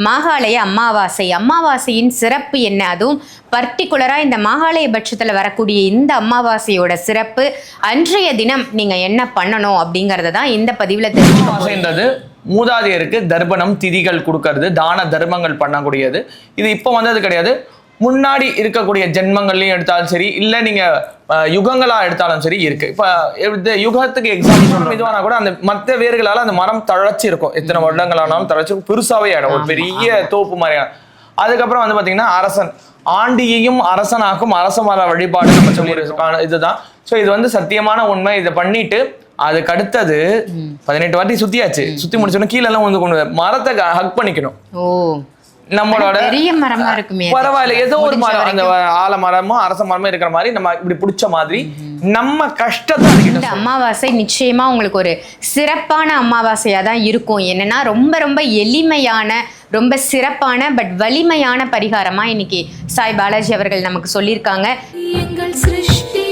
மாகாளய அமாவாசை அமாவாசையின் சிறப்பு என்ன? அதுவும் பர்டிகுலராக இந்த மாகாளய பட்சத்தில் வரக்கூடிய இந்த அமாவாசையோட சிறப்பு அன்றைய தினம் நீங்கள் என்ன பண்ணணும் அப்படிங்கிறத தான் இந்த பதிவில் தெரிஞ்சுக்க மூதாதையருக்கு தர்ப்பணம் திதிகள் கொடுக்கறது தான தர்மங்கள் பண்ணக்கூடியது. இது இப்போ வந்தது கிடையாது. முன்னாடி இருக்கக்கூடிய ஜென்மங்கள்லையும் எடுத்தாலும் சரி இல்லை நீங்க அஹ், யுகங்களா எடுத்தாலும் சரி இருக்கு. இப்போ இந்த யுகத்துக்கு எக்ஸாம்பிள் இதுவானா கூட அந்த மற்ற வேர்களால அந்த மரம் தழைச்சி இருக்கும். எத்தனை வருடங்களானாலும் தழைச்சி பெருசாவே ஆயிடும். ஒரு பெரிய தோப்பு மாதிரியான. அதுக்கப்புறம் வந்து பாத்தீங்கன்னா அரசன். ஆண்டியையும் அரசனாக்கும் அரச மர வழிபாடு நம்ம சொல்லி இதுதான். ஸோ இது வந்து சத்தியமான உண்மை. இதை பண்ணிட்டு அதுக்கு அடுத்தது பதினெட்டு வாட்டி சுத்தியாச்சு. சுத்தி முடிச்சோன்னா கீழே எல்லாம் வந்து கொண்டு மரத்தை ஹக் பண்ணிக்கணும். ஓ. நம்மளோட பெரிய மரமா இருக்குமே. பரவாயில்ல. ஏதோ ஒரு மரம் அந்த ஆல மரமோ அரச மரமோ இருக்கிற மாதிரி நம்ம இப்படி பிடிச்ச மாதிரி நம்ம கஷ்டத்தை அமாவாசை நிச்சயமா உங்களுக்கு ஒரு சிறப்பான அமாவாசையா தான் இருக்கும். என்னன்னா ரொம்ப ரொம்ப எளிமையான ரொம்ப சிறப்பான பட் வலிமையான பரிகாரமா இன்னைக்கு சாய் பாலாஜி அவர்கள் நமக்கு சொல்லியிருக்காங்க. எங்கள் சிருஷ்டி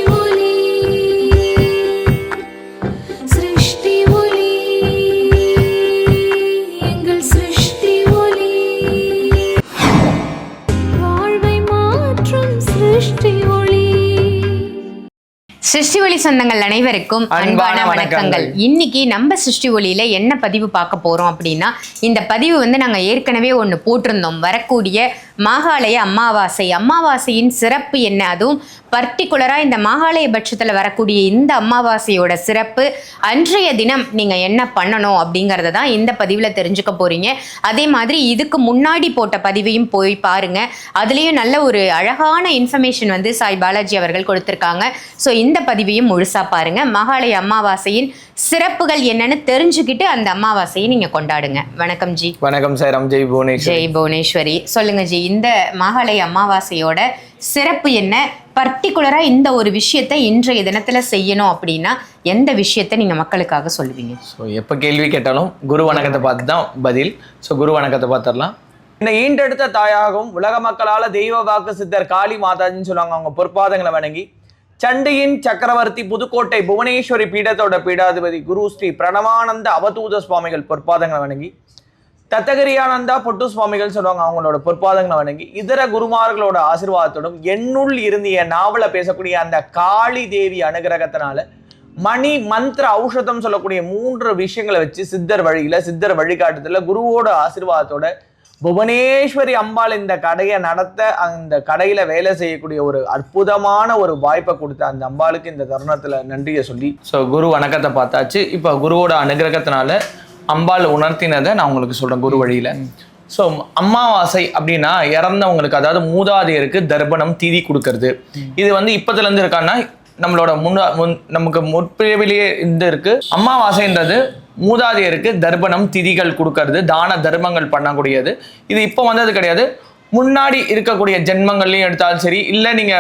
ஒளி சொந்தங்கள் அனைவருக்கும் அன்பான வணக்கங்கள். வணக்கங்கள் இன்னைக்கு நம்ம சிருஷ்டி ஒளியில என்ன பதிவு பார்க்க போறோம் அப்படின்னா இந்த பதிவு வந்து நாங்க ஏற்கனவே ஒன்று போட்டிருந்தோம் வரக்கூடிய மாகாளய அமாவாசை அமாவாசையின் சிறப்பு என்ன? அதுவும் பர்டிகுலராக இந்த மாகாளய பட்சத்தில் வரக்கூடிய இந்த அமாவாசையோட சிறப்பு அன்றைய தினம் நீங்கள் என்ன பண்ணணும் அப்படிங்கிறத தான் இந்த பதிவில் தெரிஞ்சுக்க போறீங்க. அதே மாதிரி இதுக்கு முன்னாடி போட்ட பதிவையும் போய் பாருங்க. அதுலேயும் நல்ல ஒரு அழகான இன்ஃபர்மேஷன் வந்து சாய் பாலாஜி அவர்கள் கொடுத்துருக்காங்க. ஸோ இந்த பதிவையும் முழுசா பாருங்க. மகாலய அமாவாசையின் சிறப்புகள் என்னன்னு தெரிஞ்சுக்கிட்டு அந்த அமாவாசையை நீங்க கொண்டாடுங்க. வணக்கம் ஜி. வணக்கம் சார். ஜெய் புவனேஸ்வர் ஜெய் புவனேஸ்வரி சொல்லுங்க ஜி இந்த மகாலய அமாவாசையோட சிறப்பு என்ன? பர்டிகுலரா இந்த ஒரு விஷயத்தை இன்றைய தினத்துல செய்யணும் அப்படின்னா எந்த விஷயத்தை நீங்க மக்களுக்காக சொல்லுவீங்க? ஸோ எப்போ கேள்வி கேட்டாலும் குரு வணக்கத்தை பார்த்து தான் பதில். ஸோ குரு வணக்கத்தை பார்த்துடலாம். இந்த ஈண்டெடுத்த தாயாகவும் உலக மக்களால தெய்வ வாக்கு சித்தர் காளி மாதாஜின்னு சொல்லுவாங்க. அவங்க பொற்பாதங்களை வணங்கி சண்டியின் சக்கரவர்த்தி புதுக்கோட்டை புவனேஸ்வரி பீடத்தோட பீடாதிபதி குரு ஸ்ரீ பிரணவானந்த அவதூத சுவாமிகள் பொற்பாதங்களை வணங்கி தத்தகிரியானந்தா பொட்டு சுவாமிகள் சொல்லுவாங்க அவங்களோட பொற்பாதங்களை வணங்கி இதர குருமார்களோட ஆசிர்வாதத்தோடும் என்னுள் இருந்து என் நாவல பேசக்கூடிய அந்த காளி தேவி அனுகிரகத்தினால மணி மந்திர ஔஷதம் சொல்லக்கூடிய மூன்று விஷயங்களை வச்சு சித்தர் வழியில சித்தர் வழிகாட்டுதல குருவோட ஆசிர்வாதத்தோட புவனேஸ்வரி அம்பாள் இந்த கடையை நடத்த அந்த கடையில வேலை செய்யக்கூடிய ஒரு அற்புதமான ஒரு வாய்ப்பை கொடுத்த அந்த அம்பாளுக்கு இந்த தருணத்துல நன்றியை சொல்லி. ஸோ குரு வணக்கத்தை பார்த்தாச்சு. இப்போ குருவோட அனுகிரகத்தினால அம்பாள் உணர்த்தினதை நான் உங்களுக்கு சொல்றேன் குரு வழியில. ஸோ அமாவாசை அப்படின்னா இறந்தவங்களுக்கு அதாவது மூதாதையருக்கு தர்ப்பணம் திதி கொடுக்கறது. இது வந்து இப்பத்துல இருந்து இருக்கான்னா நம்மளோட முன்னா முன் நமக்கு முற்பிரிவிலேயே இந்த இருக்கு. அமாவாசைன்றது மூதாதையருக்கு தர்ப்பணம் திதிகள் கொடுக்கறது தான தர்மங்கள் பண்ணக்கூடியது. இது இப்போ வந்தது கிடையாது. முன்னாடி இருக்கக்கூடிய ஜென்மங்கள்லையும் எடுத்தாலும் சரி இல்லை நீங்க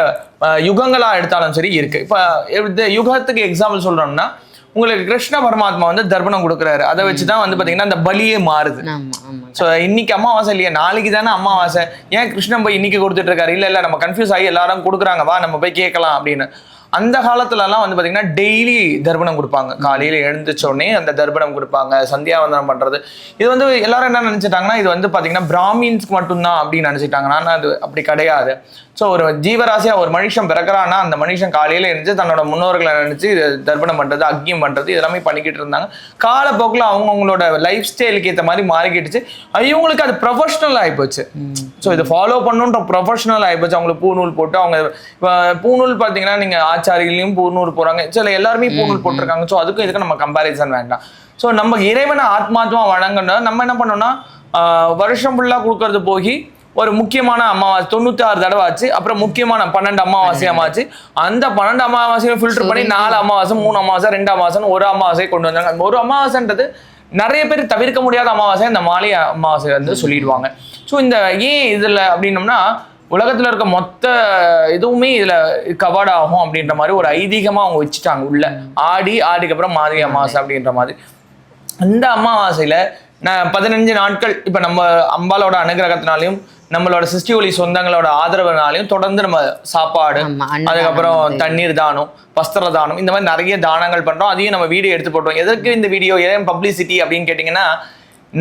அஹ், யுகங்களா எடுத்தாலும் சரி இருக்கு. இப்போ இந்த யுகத்துக்கு எக்ஸாம்பிள் சொல்றோம்னா உங்களுக்கு கிருஷ்ண பரமாத்மா வந்து தர்ப்பணம் கொடுக்குறாரு. அதை வச்சு தான் வந்து பாத்தீங்கன்னா அந்த பலியே மாறுது. ஸோ இன்னைக்கு அமாவாசை இல்லையா நாளைக்கு தானே அமாவாசை. ஏன் கிருஷ்ணன் போய் இன்னைக்கு கொடுத்துட்டு இருக்காரு? இல்ல இல்ல நம்ம கன்ஃபியூஸ் ஆகி எல்லாரும் கொடுக்குறாங்க வா நம்ம போய் கேட்கலாம் அப்படின்னு. அந்த காலத்துல எல்லாம் வந்து பாத்தீங்கன்னா டெய்லி தர்ப்பணம் கொடுப்பாங்க. காலையில எழுந்திரிச்ச உடனே அந்த தர்ப்பணம் கொடுப்பாங்க. சந்தியாவந்தனம் பண்றது. இது வந்து எல்லாரும் என்ன நினைச்சிட்டாங்கன்னா இது வந்து பாத்தீங்கன்னா பிராமின்ஸ்க்கு மட்டும்தான் அப்படின்னு நினைச்சிட்டாங்க. ஆனா அது அப்படி கிடையாது. ஸோ ஒரு ஜீவராசியா ஒரு மனுஷன் பிறக்கிறான்னா அந்த மனுஷன் காலையில எழுந்து தன்னோட முன்னோர்களை நினைச்சு தர்ப்பணம் பண்றது அக்கியம் பண்றது இதெல்லாமே பண்ணிக்கிட்டு இருந்தாங்க. காலப்போக்கில் அவங்கவுங்களோட லைஃப் ஸ்டைலுக்கு ஏற்ற மாதிரி மாறிக்கிட்டுச்சு. இவங்களுக்கு அது ப்ரொஃபஷனல் ஆகிப்போச்சு ஸோ இதை ஃபாலோ பண்ணுன்ற ப்ரொஃபஷனல் ஆகிப்போச்சு அவங்களுக்கு பூநூல் போட்டு அவங்க பூநூல் பார்த்தீங்கன்னா நீங்கள் ஆச்சாரியிலையும் பூநூல் போகிறாங்க சில எல்லாருமே பூநூல் போட்டிருக்காங்க. ஸோ அதுக்கும் இதுக்கு நம்ம கம்பேரிசன் வேண்டாம். ஸோ நம்ம இறைவனை ஆத்மாத்மா வழங்கணும் நம்ம என்ன பண்ணோம்னா வருஷம் ஃபுல்லாக கொடுக்கறது போகி ஒரு முக்கியமான அமாவாசை தொண்ணூத்தி ஆறு தடவை ஆச்சு. அப்புறம் முக்கியமான பன்னெண்டு அமாவாசையும் ஆச்சு. அந்த பன்னெண்டு அமாவாசையும் ஃபில்டர் பண்ணி நாலு அமாவாசை மூணு அமாவாசை ரெண்டு அமாவாசைன்னு ஒரு அமாவாசை கொண்டு வந்தாங்க. அந்த ஒரு அமாவாசைன்றது நிறைய பேர் தவிர்க்க முடியாத அமாவாசை. இந்த மாலை அமாவாசை வந்து சொல்லிடுவாங்க. ஸோ இந்த ஏன் இதுல அப்படின்னம்னா உலகத்துல இருக்க மொத்த இதுவுமே இதுல கவாட் ஆகும் அப்படின்ற மாதிரி ஒரு ஐதீகமா அவங்க வச்சுட்டாங்க உள்ள. ஆடி ஆடிக்கு அப்புறம் மாதி அமாவாசை அப்படின்ற மாதிரி. அந்த அமாவாசையில நான் பதினஞ்சு நாட்கள் இப்ப நம்ம அம்பாலோட அனுகிரகத்தினாலையும் நம்மளோட சிருஷ்டி ஒளி சொந்தங்களோட ஆதரவுனாலையும் தொடர்ந்து நம்ம சாப்பாடு அதுக்கப்புறம். தண்ணீர் தானம் வஸ்திர தானம் இந்த மாதிரி நிறைய தானங்கள் பண்றோம். அதையும் நம்ம வீடியோ எடுத்து போட்டோம் எதற்கு இந்த வீடியோ? ஏன் பப்ளிசிட்டி அப்படின்னு கேட்டிங்கன்னா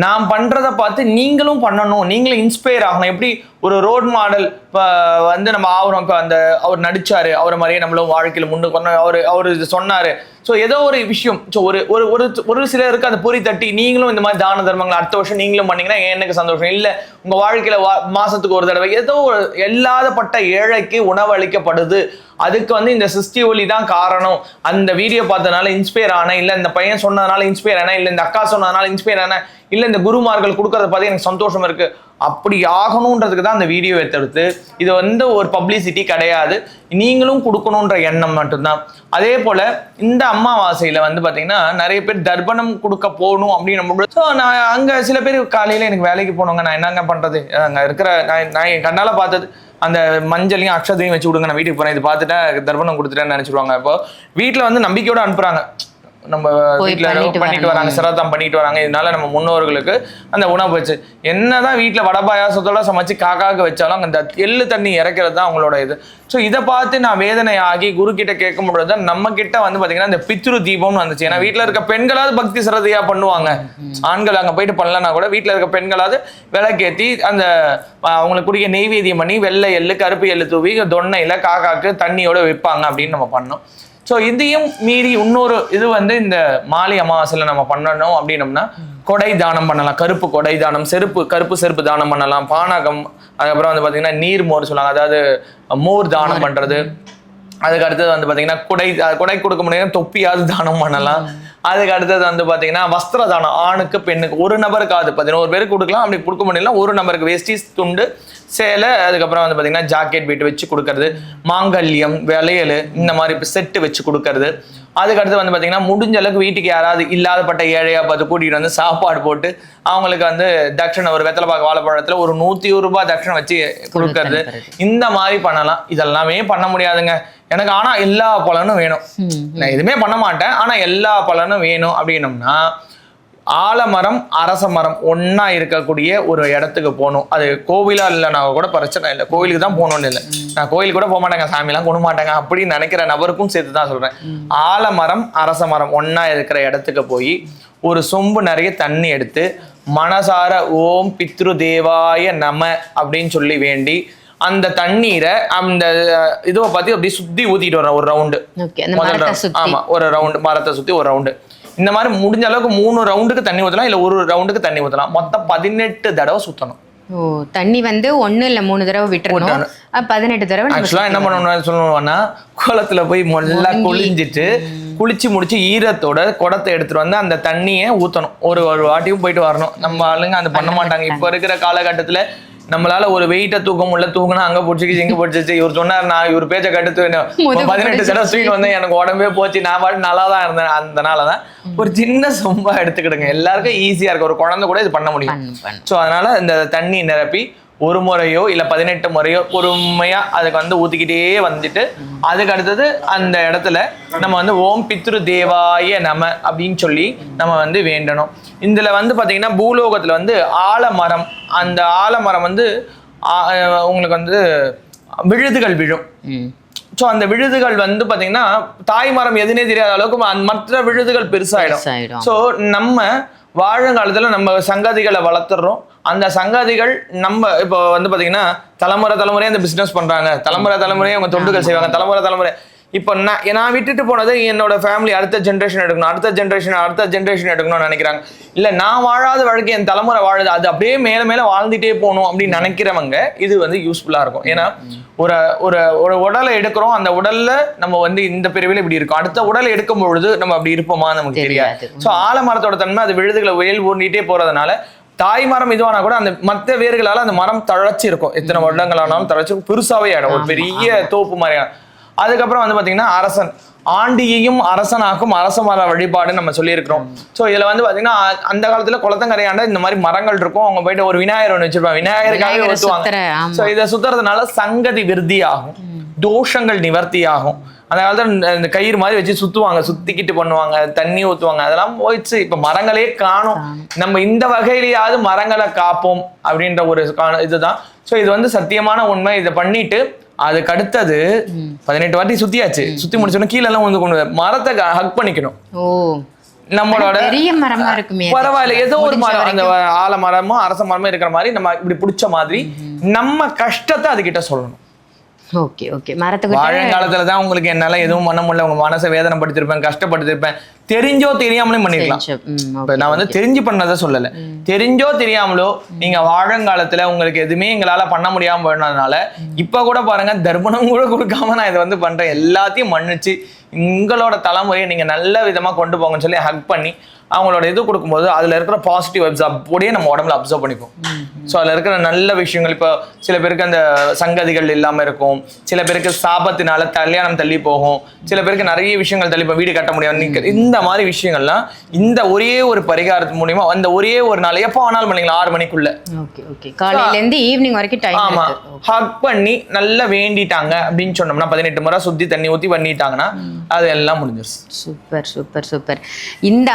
நான் பண்றத பார்த்து நீங்களும் பண்ணணும். நீங்களும் இன்ஸ்பயர் ஆகணும். எப்படி ஒரு ரோட் மாடல் இப்போ வந்து நம்ம ஆவரம் அந்த அவர் நடிச்சாரு அவரை மாதிரியே நம்மளும் வாழ்க்கையில் முன்னுக்கு கொண்டு அவர் அவர் இது சொன்னாரு. ஸோ ஏதோ ஒரு விஷயம் ஸோ ஒரு ஒரு ஒரு ஒரு சிலருக்கு அந்த பொறி தட்டி நீங்களும் இந்த மாதிரி தான தர்மங்கள் அடுத்த வருஷம் நீங்களும் பண்ணீங்கன்னா எனக்கு சந்தோஷம்? இல்லை உங்கள் வாழ்க்கையில் வா மாதத்துக்கு ஒரு தடவை ஏதோ ஒரு எல்லாதப்பட்ட ஏழைக்கு உணவு அளிக்கப்படுது. அதுக்கு வந்து இந்த சிஸ்டி ஒலி தான் காரணம். அந்த வீடியோ பார்த்ததுனால இன்ஸ்பயர் ஆனேன். இல்லை இந்த பையன் சொன்னதுனால இன்ஸ்பயர் ஆனேன். இல்லை இந்த அக்கா சொன்னதுனால இன்ஸ்பயர் ஆனேன். இல்லை இந்த குருமார்கள் கொடுக்கறத பார்த்து எனக்கு சந்தோஷம் இருக்குது அப்படி ஆகணுன்றதுக்கு தான் அந்த வீடியோ எடுத்து இது வந்து ஒரு பப்ளிசிட்டி கிடையாது. நீங்களும் கொடுக்கணுன்ற எண்ணம் மட்டும்தான். அதே போல இந்த அம்மாவாசையில வந்து பாத்தீங்கன்னா நிறைய பேர் தர்ப்பணம் கொடுக்க போகணும் அப்படின்னு ஸோ நான் அங்க சில பேர் காலையில எனக்கு வேலைக்கு போனவங்க நான் என்னங்க பண்றது? அங்கே இருக்கிற நான் நான் என் கண்ணால பார்த்தது அந்த மஞ்சளையும் அக்ஷதையும் வச்சு விடுங்க நான் வீட்டுக்கு போறேன் இது பார்த்துட்டு தர்ப்பணம் கொடுத்துட்டேன்னு நினைச்சிருவாங்க. இப்போ வீட்டில் வந்து நம்பிக்கையோட அனுப்புறாங்க. நம்ம வீட்டுல பண்ணிட்டு வராங்க சிரதம் பண்ணிட்டு வராங்க. இதனால நம்ம முன்னோர்களுக்கு அந்த உணவு வச்சு என்னதான் வீட்டுல வடை பாயாசத்தோட சமைச்சு காக்காக்கு வச்சாலும் அந்த எள்ளு தண்ணி இறக்கிறது தான் அவங்களோட இது. ஸோ இதை பார்த்து நான் வேதனை ஆகி குரு கிட்ட கேட்க முடியாது நம்ம கிட்ட வந்து பாத்தீங்கன்னா இந்த பித்ரு தீபம்னு வந்துச்சு. ஏன்னா வீட்டுல இருக்க பெண்களாவது பக்தி சிரதையா பண்ணுவாங்க. ஆண்கள் அங்க போயிட்டு பண்ணலன்னா கூட வீட்டுல இருக்க பெண்களாவது விளக்கேத்தி அந்த அவங்களுக்கு குடிக்க நெய்வேத்தியம் பண்ணி வெள்ளை எள்ளு கருப்பு எள்ளு தூவி தொன்னையில காக்காக்கு தண்ணியோட வைப்பாங்க அப்படின்னு நம்ம பண்ணோம். ஸோ இதையும் மீறி இன்னொரு இது வந்து இந்த மாலை அமாவாசையில் நம்ம பண்ணணும் அப்படின்னம்னா கொடை தானம் பண்ணலாம். கருப்பு கொடை தானம் செருப்பு கருப்பு செருப்பு தானம் பண்ணலாம். பானகம் அதுக்கப்புறம் வந்து பார்த்தீங்கன்னா நீர் மோர் சொல்லுவாங்க அதாவது மோர் தானம் பண்ணுறது அதுக்கு அடுத்தது வந்து பார்த்தீங்கன்னா குடை குடை கொடுக்க முடியாது தொப்பியாவது தானம் பண்ணலாம். அதுக்கு அடுத்தது வந்து பார்த்தீங்கன்னா வஸ்திர தானம் ஆணுக்கு பெண்ணுக்கு. ஒரு நபருக்கு அது பதினோரு பேருக்கு கொடுக்கலாம். அப்படி கொடுக்க முடியல ஒரு நபருக்கு வேஷ்டி துண்டு சேலை அதுக்கப்புறம் வந்து பார்த்தீங்கன்னா ஜாக்கெட் பீட் வச்சு கொடுக்கறது மாங்கல்யம் வளையல் இந்த மாதிரி செட்டு வச்சு கொடுக்கறது. அதுக்கு அடுத்து வந்து பார்த்தீங்கன்னா முடிஞ்ச அளவுக்கு வீட்டுக்கு யாராவது இல்லாதப்பட்ட ஏழையா பார்த்து கூட்டிகிட்டு வந்து சாப்பாடு போட்டு அவங்களுக்கு வந்து தட்சணை ஒரு வெத்தலை பாக்கு வாழைப்பழத்தில் ஒரு நூற்றி ஒரு ரூபாய் தட்சணை வச்சு கொடுக்கறது. இந்த மாதிரி பண்ணலாம். இதெல்லாமே பண்ண முடியாதுங்க. எனக்கு ஆனா எல்லா பலனும் வேணும். நான் எதுவுமே பண்ண மாட்டேன். ஆனா எல்லா பலனும் வேணும் அப்படின்னம்னா ஆலமரம் அரச மரம் ஒண்ணா இருக்கக்கூடிய ஒரு இடத்துக்கு போகணும். அது கோவிலா இல்லைனா கூட பிரச்சனை இல்லை. கோவிலுக்கு தான் போகணும்னு இல்லை. நான் கோயிலுக்கு கூட போக மாட்டேங்க. சாமிலாம் கொண்டு மாட்டேங்க. அப்படின்னு நினைக்கிற நபருக்கும் சேர்த்து தான் சொல்றேன் ஆலமரம் அரச மரம் ஒண்ணா இருக்கிற இடத்துக்கு போய் ஒரு சொம்பு நிறைய தண்ணி எடுத்து மனசார ஓம் பித்ரு தேவாய நம அப்படின்னு சொல்லி வேண்டி அந்த தண்ணீரை அந்த இதுவை பத்தி அப்படியே சுத்தி ஊத்திட்டு வரேன் ஒரு ரவுண்டு ஆமா ஒரு ரவுண்டு மரத்தை சுத்தி ஒரு ரவுண்டு இந்த மாதிரி முடிஞ்ச அளவுக்கு மூணு ரவுண்டுக்கு தண்ணி ஊத்தலாம் இல்ல ஒரு ரவுண்டுக்கு தண்ணி ஊத்தலாம். மொத்தம் பதினெட்டு தடவை சுத்தணும். ஓ தண்ணி வந்து ஒண்ணு இல்ல மூணு தடவை விட்டுறணும். பதினெட்டு தடவை நம்ம ஆக்சுவலா என்ன பண்ணணும்னு சொல்லணும்னா குளத்துல போய் நல்லா குளிஞ்சிட்டு குளிச்சு முடிச்சு ஈரத்தோட குடத்தை எடுத்துட்டு வந்து அந்த தண்ணியை ஊத்தணும். ஒரு ஒரு வாட்டியும் போயிட்டு வரணும். நம்ம ஆளுங்க அந்த பண்ண மாட்டாங்க. இப்ப இருக்கிற காலகட்டத்துல நம்மளால ஒரு வெயிட்ட தூக்க முடியல தூக்குனா அங்க பிடிச்சிக்கிச்சு இங்க பிடிச்சிச்சு இவர் சொன்னார் நான் இவர் பேச்ச முதுகு பதினெட்டு தடவை பிடிச்சிச்சு. தூக்கி வந்து எனக்கு உடம்பே போச்சு. நான் பாட்டு நல்லா தான் இருந்தேன் அதனாலதான் ஒரு சின்ன சொம்பா எடுத்துக்கிடுங்க. எல்லாருக்கும் ஈஸியா இருக்கு ஒரு குழந்தை கூட இது பண்ண முடியும். ஸோ அதனால இந்த தண்ணி நிரப்பி ஒரு முறையோ இல்ல பதினெட்டு முறையோ பொறுமையா அதுக்கு வந்து ஊத்திக்கிட்டே வந்துட்டு அதுக்கு அடுத்தது அந்த இடத்துல நம்ம வந்து ஓம் பித்ரு தேவாய நம அப்படின்னு சொல்லி நம்ம வந்து வேண்டணும். இதுல வந்து பாத்தீங்கன்னா பூலோகத்துல வந்து ஆலமரம் அந்த ஆலமரம் வந்து உங்களுக்கு வந்து விழுதுகள் விழும். ஸோ அந்த விழுதுகள் வந்து பாத்தீங்கன்னா தாய் மரம் எதுனே தெரியாத அளவுக்கு மற்ற விழுதுகள் பெருசாயிடும். பெருசாயிடும். ஸோ நம்ம வாழுங்காலத்துல நம்ம சங்கதிகளை வளர்த்துறோம். அந்த சங்கதிகள் நம்ம இப்போ வந்து பாத்தீங்கன்னா தலைமுறை தலைமுறையா இந்த பிசினஸ் பண்றாங்க. தலைமுறை தலைமுறையா அவங்க தொண்டுகள் செய்வாங்க. தலைமுறை தலைமுறை இப்போ நான் நான் விட்டுட்டு போனதை என்னோட ஃபேமிலி அடுத்த ஜென்ரேஷன் எடுக்கணும் அடுத்த ஜென்ரேஷன் அடுத்த ஜென்ரேஷன் எடுக்கணும்னு நினைக்கிறாங்க. இல்ல நான் வாழாத வாழ்க்கை என் தலைமுறை வாழுது அது அப்படியே மேல மேல வாழ்ந்துட்டே போகணும் அப்படின்னு நினைக்கிறவங்க இது வந்து யூஸ்ஃபுல்லா இருக்கும். ஏன்னா ஒரு ஒரு ஒரு உடலை எடுக்கிறோம் அந்த உடல்ல நம்ம வந்து இந்த பிரிவில் இப்படி இருக்கும். அடுத்த உடலை எடுக்கும் பொழுது நம்ம அப்படி இருப்போமா நமக்கு தெரியாது. ஸோ ஆலமரத்தோட தன்மை அது விழுதுகளை வெயில் ஊர்னிட்டே போறதுனால தாய் மரம் இதுவானா கூட அந்த மற்ற வேர்களால அந்த மரம் தழைச்சி இருக்கும். எத்தனை வருடங்கள் ஆனாலும் தழைச்சி. பெருசாவே ஆயிடும். ஒரு பெரிய தோப்பு மாதிரியான. அதுக்கப்புறம் வந்து பாத்தீங்கன்னா அரசன். ஆண்டியையும் அரசனாக்கும் அரச மர வழிபாடு நம்ம சொல்லியிருக்கிறோம். ஸோ இதுல வந்து பாத்தீங்கன்னா அ- அந்த காலத்துல குளத்தங்கரையாண்ட இந்த மாதிரி மரங்கள் இருக்கும். அவங்க போயிட்டு ஒரு விநாயகர் ஒன்று வச்சிருப்பாங்க. விநாயகருக்காக விநாயகரை ஊத்துவாங்க சுத்துற, ஆமா. ஸோ இதை சுத்துறதுனால சங்கதி விருத்தி ஆகும் தோஷங்கள் நிவர்த்தி ஆகும் அந்த காலத்துல இந்த- கயிறு மாதிரி வச்சு சுத்துவாங்க. சுத்திக்கிட்டு பண்ணுவாங்க. தண்ணி ஊத்துவாங்க. அதெல்லாம் போயிடுச்சு. இப்ப மரங்களே காணும். நம்ம இந்த வகையிலேயாவது மரங்களை காப்போம் அப்படின்ற ஒரு இதுதான். ஸோ இது வந்து சத்தியமான உண்மை. இதை பண்ணிட்டு அதுக்கு அடுத்தது பதினெட்டு வாட்டி சுத்தியாச்சு. சுத்தி முடிச்சோன்னா கீழே எல்லாம் வந்து கொண்டு மரத்தை ஹக் பண்ணிக்கணும். நம்மளோட பெரிய மரமா இருக்குமே பரவாயில்ல ஏதோ ஒரு மரம் அந்த ஆலமரமோ அரச மரமோ இருக்கிற மாதிரி நம்ம இப்படி பிடிச்ச மாதிரி நம்ம கஷ்டத்தை அதுகிட்ட சொல்லணும். Okay okay. மரத்துக்கு வாழங்காலத்துல தான் உங்களுக்கு என்னால எதுவும் பண்ண முடியல. உங்க மனசை வேதனைப்படுத்திருப்பேன் கஷ்டப்படுத்திருப்பேன் தெரிஞ்சோ தெரியாமலும் பண்ணிருக்கலாம். நான் வந்து தெரிஞ்சு பண்ணதை சொல்லல. தெரிஞ்சோ தெரியாமலோ நீங்க வாழங்காலத்துல உங்களுக்கு எதுவுமே எங்களால பண்ண முடியாம போனதுனால இப்ப கூட பாருங்க தர்ப்பணம் கூட கொடுக்காம நான் இதை வந்து பண்றேன். எல்லாத்தையும் மன்னிச்சு உங்களோட தலைமுறையை நீங்க நல்ல விதமா கொண்டு போங்கன்னு சொல்லி ஹக் பண்ணி அவங்களோட இது கொடுக்கும்போது அதுல இருக்கிற பாசிட்டிவ் வைப்ஸ் அப்படியே நம்ம உடம்புல அப்சர்வ் பண்ணிப்போம். ஸோ அதுல இருக்கிற நல்ல விஷயங்கள் இப்போ சில பேருக்கு அந்த சங்கதிகள் இல்லாம இருக்கும். சில பேருக்கு சாபத்தினால கல்யாணம் தள்ளி போகும். சில பேருக்கு நிறைய விஷயங்கள் தள்ளி இப்போ வீடு கட்ட முடியாது இந்த மாதிரி விஷயங்கள்லாம் இந்த ஒரே ஒரு பரிகாரத்து மூலியமா அந்த ஒரே ஒரு நாள் எப்போ வேணாலும் பண்ணிக்கலாம் ஆறு மணிக்குள்ள. ஓகே ஓகே காலையில இருந்து ஈவினிங் வரைக்கும் டைம் ஆமா. இருக்கு. ஹக் பண்ணி நல்லா வேண்டிட்டாங்க அப்படின்னு சொன்னோம்னா பதினெட்டு முறை சுத்தி தண்ணி ஊத்தி பண்ணிட்டாங்கன்னா அது எல்லாம் முடிஞ்சிருச்சு. Super super super. இந்த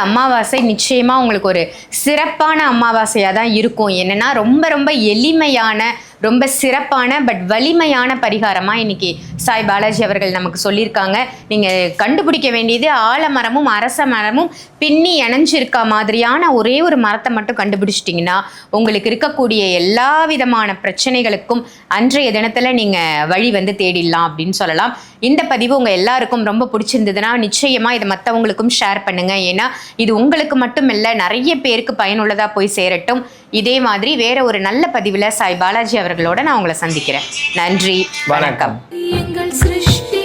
அமாவாசை நிச்சயமா உங்களுக்கு ஒரு சிறப்பான அமாவாசையா தான் இருக்கும். என்னன்னா ரொம்ப ரொம்ப எளிமையான ரொம்ப சிறப்பான பட் வலிமையான பரிகாரமாக இன்னைக்கு சாய் பாலாஜி அவர்கள் நமக்கு சொல்லியிருக்காங்க. நீங்கள் கண்டுபிடிக்க வேண்டியது ஆலமரமும் அரச மரமும் பின்னி இணைஞ்சிருக்கா மாதிரியான ஒரே ஒரு மரத்தை மட்டும் கண்டுபிடிச்சிட்டிங்கன்னா உங்களுக்கு இருக்கக்கூடிய எல்லா விதமான பிரச்சனைகளுக்கும் அன்றைய தினத்தில் நீங்கள் வழி வந்து தேடிடலாம் அப்படின்னு சொல்லலாம். இந்த பதிவு உங்கள் எல்லாருக்கும் ரொம்ப பிடிச்சிருந்ததுன்னா நிச்சயமாக இதை மற்றவங்களுக்கும் ஷேர் பண்ணுங்கள் ஏன்னா இது உங்களுக்கு மட்டும் இல்லை நிறைய பேருக்கு பயனுள்ளதாக போய் சேரட்டும். இதே மாதிரி வேற ஒரு நல்ல பதிவில் சாய் பாலாஜி அவர்களோட நான் உங்களை சந்திக்கிறேன். நன்றி வணக்கம். வணக்கம் எங்கள் சிருஷ்டி